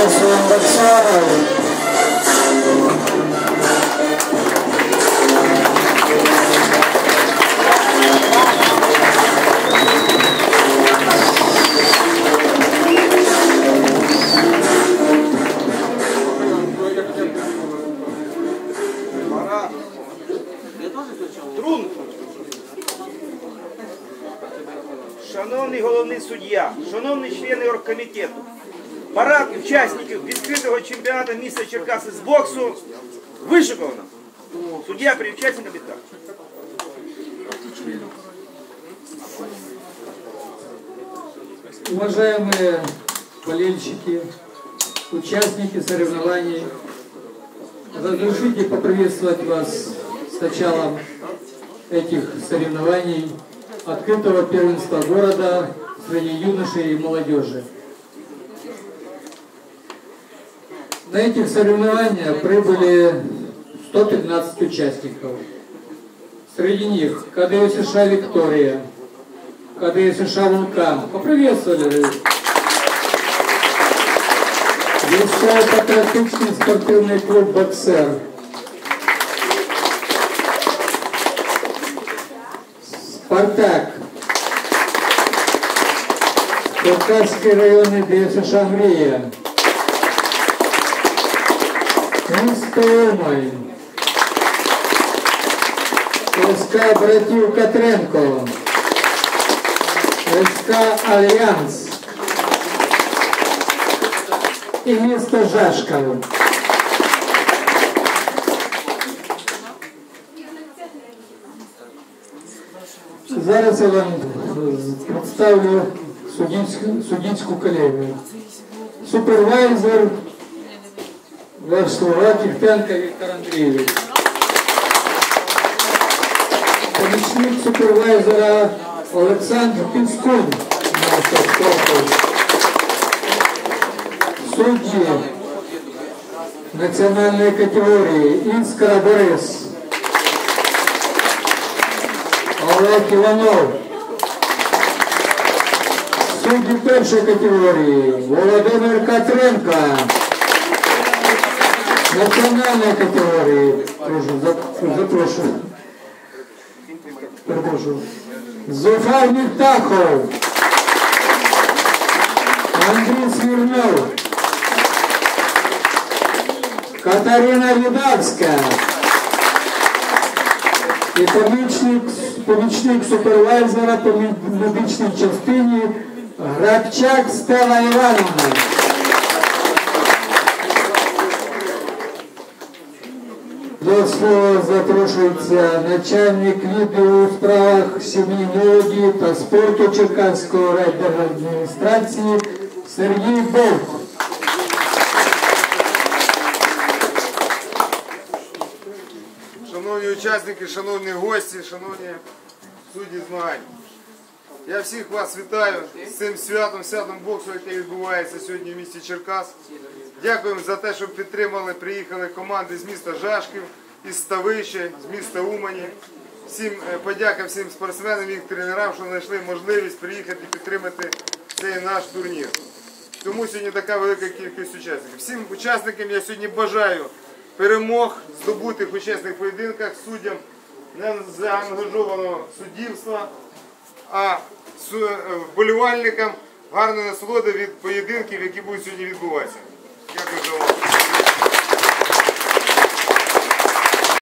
Назаров. Трун. Шановний головний суддя, шановні члени оргкомітету, парад учасників відкритого чемпіонату міста Черкаси з боксу вишиковано. Суддя при учасниках вітаю. Уважаемые болельщики, участники соревнований, разрешите поприветствовать вас с началом этих соревнований открытого первенства города среди юношей и молодежи. На этих соревнованиях прибыли 115 участников. Среди них КДУ США «Виктория», КДУ США «Вулкан». Поприветствовали. Військово-патріотичний спортивний клуб «Боксер». «Спартак». Черкасский районный ДСШ «Мрія». Місто Умань. СК братів Катренко. СК Альянс. І місто Жашково. Зараз я вам представлю суддівську, суддівську колегію. Супервайзер ваш слова Кіхтенко Віктор Андрійович. Помічник супервайзера Олександр корпус. Судді національної категорії Інскара Борис. Олег Іванов. Судді першої категорії Володимир Катренко. Національної категорії. Прошу, зап- запрошую. Перепрошую. Зуфар Міхтахов. Андрій Смірнов. Катерина Відавська. І помічник, помічник супервайзера по мед- медичній частині Грабчак Стела Івановна. До слова запрошується начальник відділу у справах сім'ї молоді та спорту Черкаської райдержадміністрації Сергій Бовк. Шановні учасники, шановні гості, шановні судді змагань. Я всіх вас вітаю з цим святом, святом боксу, яке відбувається сьогодні в місті Черкас. Дякуємо за те, що підтримали, приїхали команди з міста Жашків, із Ставища, з міста Умані. Всім е, подяка всім спортсменам, їх тренерам, що знайшли можливість приїхати підтримати цей наш турнір. Тому сьогодні така велика кількість учасників. Всім учасникам я сьогодні бажаю перемог, здобутих у чесних поєдинках суддям не заангажованого суддівства, а е, вболівальникам гарної насолоди від поєдинків, які будуть сьогодні відбуватися. Дякую за увагу.